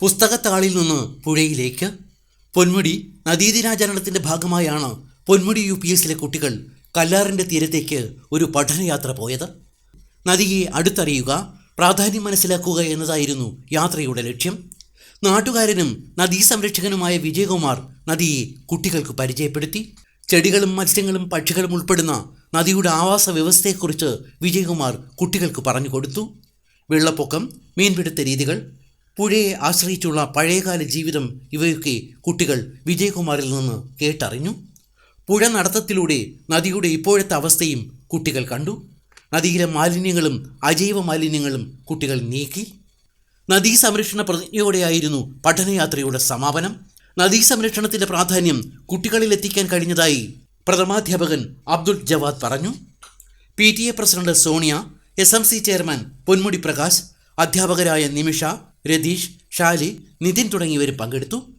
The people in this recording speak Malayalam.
പുസ്തകത്താളിൽ നിന്ന് പുഴയിലേക്ക് പൊന്മുടി നദീദിനാചരണത്തിന്റെ ഭാഗമായാണ് പൊന്മുടി യു പി എസിലെ കുട്ടികൾ കല്ലാറിന്റെ തീരത്തേക്ക് ഒരു പഠനയാത്ര പോയത്. നദിയെ അടുത്തറിയുക പ്രാധാന്യം മനസ്സിലാക്കുക എന്നതായിരുന്നു യാത്രയുടെ ലക്ഷ്യം. നാട്ടുകാരനും നദീ സംരക്ഷകനുമായ വിജയകുമാർ നദിയെ കുട്ടികൾക്ക് പരിചയപ്പെടുത്തി. ചെടികളും മത്സ്യങ്ങളും പക്ഷികളും ഉൾപ്പെടുന്ന നദിയുടെ ആവാസ വ്യവസ്ഥയെക്കുറിച്ച് വിജയകുമാർ കുട്ടികൾക്ക് പറഞ്ഞു കൊടുത്തു. വെള്ളപ്പൊക്കം മീൻപിടുത്ത രീതികൾ പുഴയെ ആശ്രയിച്ചുള്ള പഴയകാല ജീവിതം ഇവയൊക്കെ കുട്ടികൾ വിജയകുമാറിൽ നിന്ന് കേട്ടറിഞ്ഞു. പുഴ നടത്തത്തിലൂടെ നദിയുടെ ഇപ്പോഴത്തെ അവസ്ഥയും കുട്ടികൾ കണ്ടു. നദിയിലെ മാലിന്യങ്ങളും അജൈവ മാലിന്യങ്ങളും കുട്ടികൾ നീക്കി. നദീ സംരക്ഷണ പ്രതിജ്ഞയോടെയായിരുന്നു പഠനയാത്രയുടെ സമാപനം. നദീ സംരക്ഷണത്തിന്റെ പ്രാധാന്യം കുട്ടികളിൽ എത്തിക്കാൻ കഴിഞ്ഞതായി പ്രഥമാധ്യാപകൻ അബ്ദുൾ ജവാദ് പറഞ്ഞു. P T A president Sonia S M C chairman Ponmudi Prakash അധ്യാപകരായ നിമിഷ രതീഷ് ഷാലി നിതിൻ തുടങ്ങിയവർ പങ്കെടുത്തു.